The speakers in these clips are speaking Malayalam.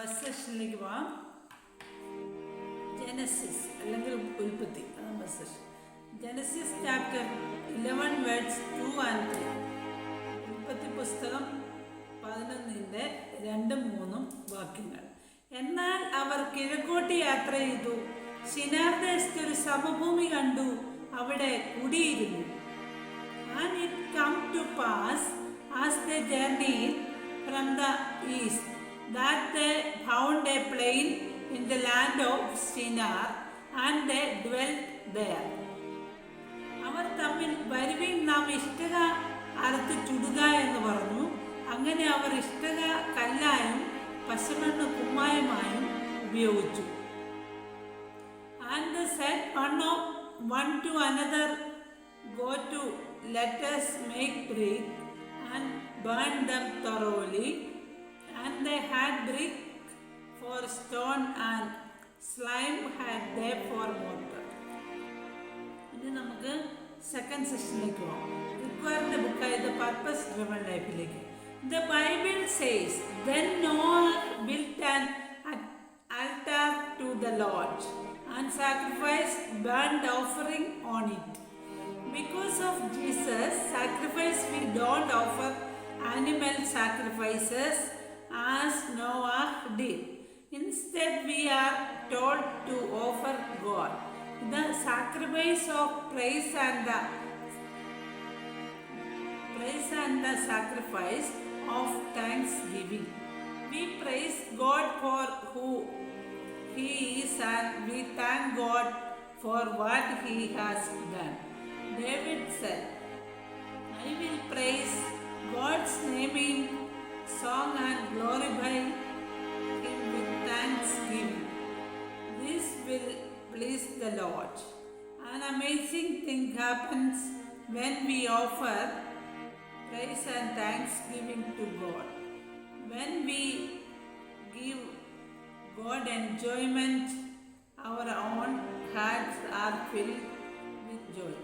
ഫസ്റ്റ് സെഷനിലേക്ക് പോവാം. ജനസിസ് അല്ലെങ്കിൽ ഉൽപ്പത്തി അതാണ് first session Genesis chapter eleven words two and three ഉൽപ്പത്തി പുസ്തകം പതിനൊന്നിന്റെ രണ്ടും മൂന്നും വാക്യങ്ങൾ. എന്നാൽ അവർ കിഴക്കോട്ട് യാത്ര ചെയ്തു. ശിനാർ ഒരു സമഭൂമി കണ്ടു. അവിടെ കുടിയിരുന്നു. And it come to pass as the journey from the east that they found a plain in the land of Shinar and they dwelt there. അവർ തമ്മിൽ വരുവിൻ നാം ഇഷ്ടക അറുത്ത് ചുടുക എന്ന് പറഞ്ഞു അങ്ങനെ അവർ ഇഷ്ടക കല്ലായും പശമണ്ണ് കുമ്മായമായും ഉപയോഗിച്ചു said one of one to another, Go to let us make brick and burn them thoroughly. And they had brick for stone and slime had they for mortar. ഇനി നമുക്ക് സെക്കൻഡ് സെഷനിലേക്ക് പോകാം റിക്വയറിന്റെ ബുക്കായ ദ പർപ്പസ് ഡ്രിവൺ ലൈഫിലേക്ക് the Bible says then Noah built an altar to the Lord and sacrificed burnt offering on it. Because of Jesus' sacrifice, we don't offer animal sacrifices as Noah did. Instead, we are told to offer God the sacrifice of praise and the praise and the sacrifice of thanksgiving. We praise God for who He is and we thank God for what He has done. David said, I will praise God's name in song and glorify Him with thanksgiving. This will please the Lord. An amazing thing happens when we offer praise and thanksgiving to God. When we give God enjoyment, our own hearts are filled with joy.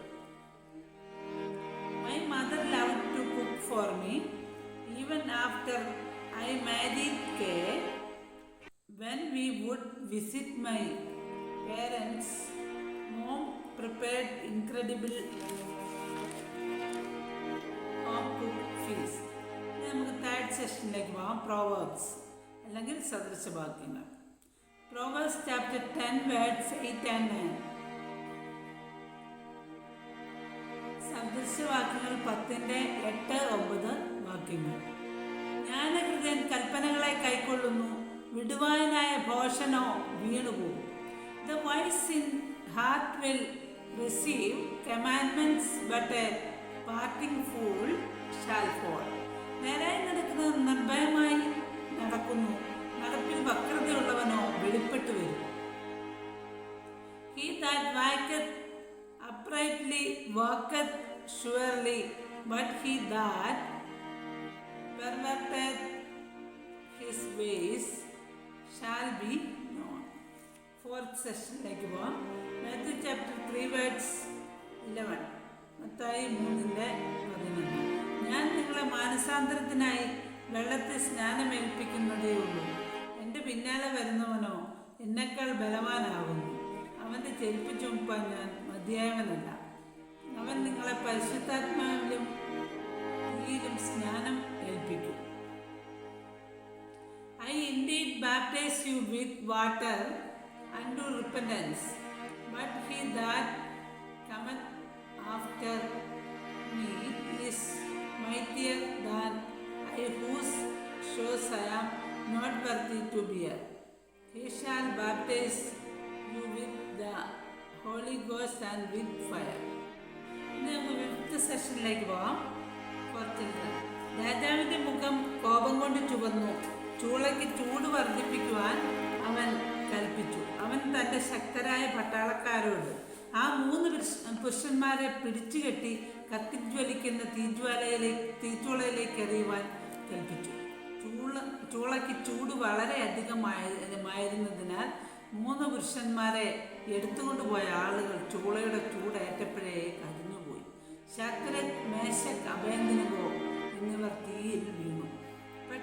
My mother loved to cook for me even after I married Kay. When we would visit my parents, mom prepared incredible home cooked feast. നമുക്ക് തേർഡ് സെഷനിലേക്ക് പോകാം പ്രോവേർബ്സ് അല്ലെങ്കിൽ സദൃശവാക്യങ്ങൾ Proverbs chapter ten words eight and nine സദൃശവാക്യങ്ങൾ പത്തിന്റെ എട്ട് ഒമ്പത് വിടുവാനായ വീണുപോകും the wise in heart will receive commandments but a parting fool shall fall നേരായി നടക്കുന്നത് നിർഭയമായി നടക്കുന്നു. നടപ്പിൽ വക്രതയുള്ളവനോ വെളിപ്പെട്ടു വരും. He that walketh uprightly walketh surely but he that perverteth his ways shall be known fourth സെഷനിലേക്ക് പോവാം Matthew chapter three words eleven മൊത്തമായി മൂന്നിന്റെ പതിനൊന്ന്. ഞാൻ നിങ്ങളെ മാനസാന്തരത്തിനായി വെള്ളത്തിൽ സ്നാനമേൽപ്പിക്കുന്നതേ ഉള്ളൂ. എന്റെ പിന്നാലെ വരുന്നവനോ എന്നെക്കാൾ ബലവാനാകുന്നു. അവന്റെ ചെരുപ്പ് ചുമപ്പാൻ ഞാൻ മതിയായവനല്ല. അവൻ നിങ്ങളെ പരിശുദ്ധാത്മാവിലും തീയിലും സ്നാനം ഏൽപ്പിക്കും. indeed baptize you with water unto repentance, but he that cometh after me is mightier than I, whose shoes I am not worthy to bear. He shall baptize you with the Holy Ghost and with fire. ഇനി നമുക്ക് ഫിഫ്ത്ത് സെഷനിലേക്ക് പോവാം ഫോർ ചിൽഡ്രൻ രാജാവിന്റെ മുഖം കോപം കൊണ്ട് ചുവന്നു ചൂളയ്ക്ക് ചൂട് വർദ്ധിപ്പിക്കുവാൻ അവൻ കൽപ്പിച്ചു. അവൻ തന്റെ ശക്തരായ പട്ടാളക്കാരോട് ആ മൂന്ന് പുരുഷ- പുരുഷന്മാരെ പിടിച്ചു കെട്ടി കത്തിജ്വലിക്കുന്ന തീജ്വാലയിലേക്ക് തീച്ചൂളയിലേക്ക് എറിയുവാൻ കൽപ്പിച്ചു. ചൂള ചൂളയ്ക്ക് ചൂട് വളരെ അധികമായിരുന്നതിനാൽ മൂന്ന് പുരുഷന്മാരെ എടുത്തുകൊണ്ട് പോയ ആളുകൾ ചൂളയുടെ ചൂടേറ്റപ്പോഴേ കരിഞ്ഞുപോയി. ശക്രക് മേശക് അഭേന്ദ്രകോ എന്നിവർ തീയിൽ വീണു.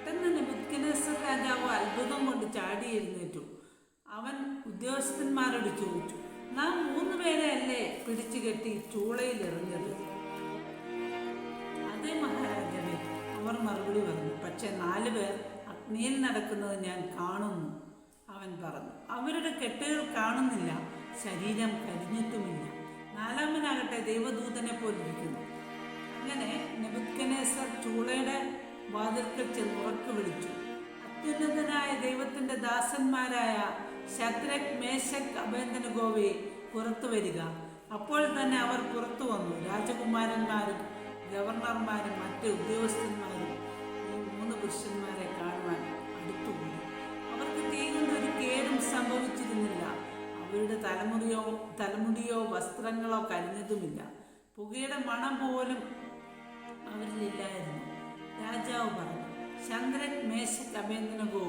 പെട്ടെന്ന് നെബുക്കനേസർ രാജാവ് അത്ഭുതം കൊണ്ട് ചാടി എഴുന്നേറ്റു. അവൻ ഉദ്യോഗസ്ഥന്മാരോട് ചോദിച്ചു നാം മൂന്ന് പേരെയല്ലേ പിടിച്ചു കെട്ടി ചൂളയിൽ എറിഞ്ഞത്? അതേ മഹാരാജാവേ അവർ മറുപടി പറഞ്ഞു. പക്ഷെ നാല് പേർ അഗ്നിയിൽ നടക്കുന്നത് ഞാൻ കാണുന്നു അവൻ പറഞ്ഞു. അവരുടെ കെട്ടുകൾ കാണുന്നില്ല ശരീരം കരിഞ്ഞിട്ടുമില്ല. നാലാമനാകട്ടെ ദൈവദൂതനെ പോലിരിക്കുന്നു. അങ്ങനെ നെബുക്കനേസർ ചൂളയുടെ വാതിൽക്കൽ ചെന്ന് ഉറക്കു വിളിച്ചു അത്യുന്നതനായ ദൈവത്തിന്റെ ദാസന്മാരായ ശത്രക് മേശക് അഭേന്ദനഗോവെ പുറത്തു വരിക. അപ്പോൾ തന്നെ അവർ പുറത്തു വന്നു. രാജകുമാരന്മാരും ഗവർണർമാരും മറ്റ് ഉദ്യോഗസ്ഥന്മാരും ഈ മൂന്ന് പുരുഷന്മാരെ കാണുവാൻ അടുത്തുകൂടി. അവർക്ക് തീ കൊണ്ട് ഒരു കേടും സംഭവിച്ചിരുന്നില്ല. അവരുടെ തലമുടിയോ തലമുടിയോ വസ്ത്രങ്ങളോ കരിഞ്ഞതുമില്ല. പുകയുടെ മണം പോലും അവരിലില്ലായിരുന്നു. രാജാവ് പറഞ്ഞു ചന്ദ്രൻ മേശക് അഭേന്ദ്രനകോ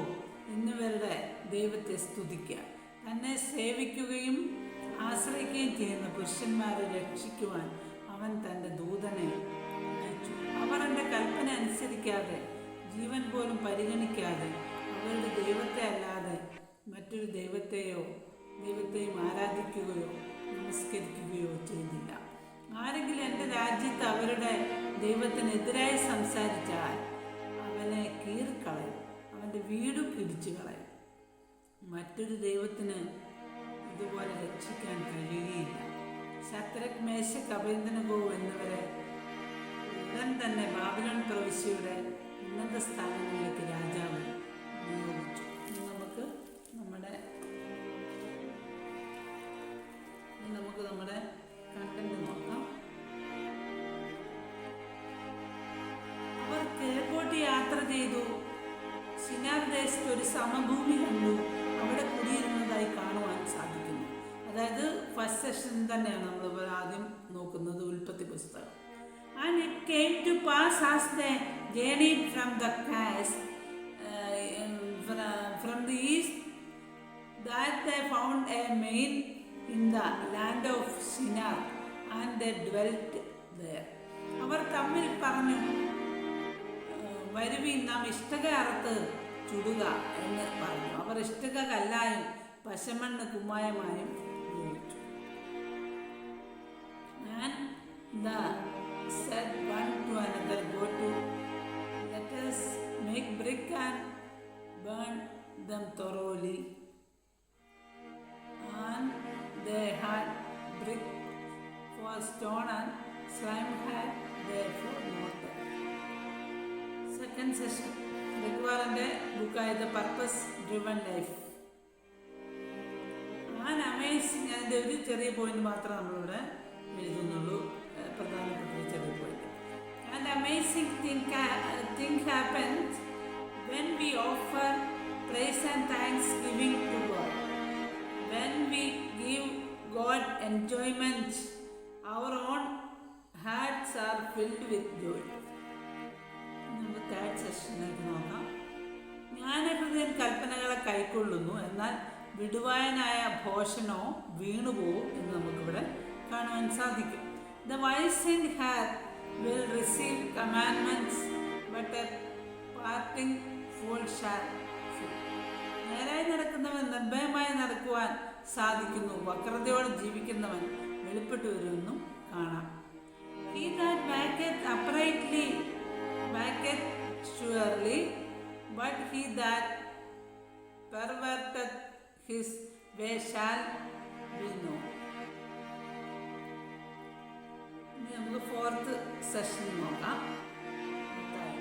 എന്നിവരുടെ ദൈവത്തെ സ്തുതിക്കുക തന്നെ സേവിക്കുകയും ആശ്രയിക്കുകയും ചെയ്യുന്ന പുരുഷന്മാരെ രക്ഷിക്കുവാൻ അവൻ തന്റെ ദൂതനെ അയച്ചു. അവർ എന്റെ കൽപ്പന അനുസരിക്കാതെ ജീവൻ പോലും പരിഗണിക്കാതെ അവരുടെ ദൈവത്തെ അല്ലാതെ മറ്റൊരു ദൈവത്തെയോ ദൈവത്തെയും ആരാധിക്കുകയോ നമസ്കരിക്കുകയോ ചെയ്തില്ല. ആരെങ്കിലും എന്റെ രാജ്യത്ത് അവരുടെ ദൈവത്തിനെതിരായി സംസാരിച്ചാൽ അവനെ കീറിക്കളയും അവന്റെ വീടും ഇടിച്ചു കളയും. മറ്റൊരു ദൈവത്തിന് ഇതുപോലെ രക്ഷിക്കാൻ കഴിയുകയില്ല. ശത്രക് മേശ അഭേന്ദ്രനഗോ എന്നിവരെ ഉടൻ തന്നെ ബാബിലോൺ പ്രവിശ്യയുടെ ഉന്നത സ്ഥാനങ്ങളിലേക്ക് രാജാവ് സിനാർ ദേശത്ത് ഒരു സമഭൂമി കണ്ടു. അവിടെ കുടിയിരുന്നതായി കാണുവാൻ സാധിക്കുന്നു. അതായത് ഫസ്റ്റ് സെഷൻ തന്നെയാണ് നമ്മൾ ആദ്യം നോക്കുന്നത് ഉൽപ്പത്തി പുസ്തകം. And the journey from the cause from the east in the land of Shinar and they dwelt there. അവർ തമ്മിൽ പറഞ്ഞു വരുവി നാം ഇഷ്ടക അറുത്ത് ചുടുക എന്ന് പറഞ്ഞു അവർ ഇഷ്ടക കല്ലായും പശമണ്ണ് കുമ്മായമായും ഉപയോഗിച്ചു And the said one to another, Go to, let us make brick and burn them thoroughly. And they had brick for stone and slime had they for mortar. Second session രഘുവാറിന്റെ ബുക്കായ the purpose driven life an amazing അതിന്റെ ഒരു ചെറിയ പോയിന്റ് മാത്രമേ നമ്മളിവിടെ എഴുതുന്നുള്ളൂ. പ്രധാനപ്പെട്ട ഒരു ചെറിയ point and amazing thing thing happens when we offer praise and thanksgiving to God when we give God enjoyment our own hearts are filled with joy നമ്മൾ തേർഡ് നോക്കാം ജ്ഞാനഹൃദയൻ കൽപ്പനകളെ കൈക്കൊള്ളുന്നു. എന്നാൽ വിടുവായനായ ഭോഷനോ വീണുപോകും എന്ന് നമുക്കിവിടെ കാണുവാൻ സാധിക്കും. The wise and heart will receive commandments but a parting fool shall നേരായി നടക്കുന്നവൻ നിർഭയമായി നടക്കുവാൻ സാധിക്കുന്നു. വക്രതയോടെ ജീവിക്കുന്നവൻ വെളിപ്പെട്ടു വരുമെന്നും കാണാം. He that walketh uprightly walketh surely but he that perverteth his way shall be known. ഇനി നമുക്ക് ഫോർത്ത് സെഷൻ നോക്കാം വാക്യം.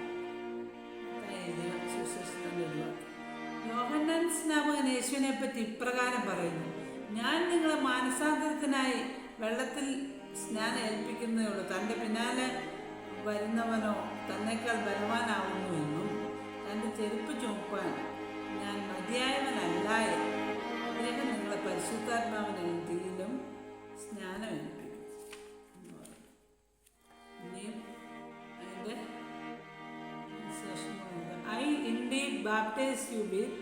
സ്നാപകൻ യേശുവിനെ പറ്റി ഇപ്രകാരം പറയുന്നു ഞാൻ നിങ്ങളെ മാനസാന്തരത്തിനായി വെള്ളത്തിൽ സ്നാനം ഏൽപ്പിക്കുന്നേ ഉള്ളൂ തന്റെ പിന്നാലെ വരുന്നവനോ തന്നേക്കാൾ ബലവാനാവുന്നുവെന്നും തന്റെ ചെരുപ്പ് ചുമപ്പാൻ ഞാൻ മതിയായവനല്ല എന്നും. അദ്ദേഹം നിങ്ങളെ പരിശുദ്ധാത്മാവിനായി തീയിലും സ്നാനം ഏൽപ്പിക്കും എന്ന് പറയും. ഇനിയും അതിന്റെ I indeed baptize you with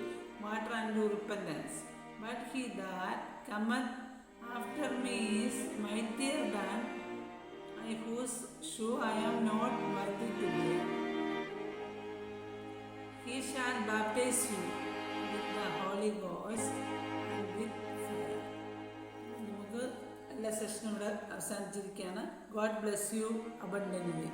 water unto repentance, but he that cometh after me is mightier than I, whose shoe I am not worthy നമുക്ക് എല്ലാ സെഷനും ഇവിടെ അവസാനിച്ചിരിക്കുകയാണ് ഗോഡ് ബ്ലെസ് യു അബണ്ടൻ്റ്ലി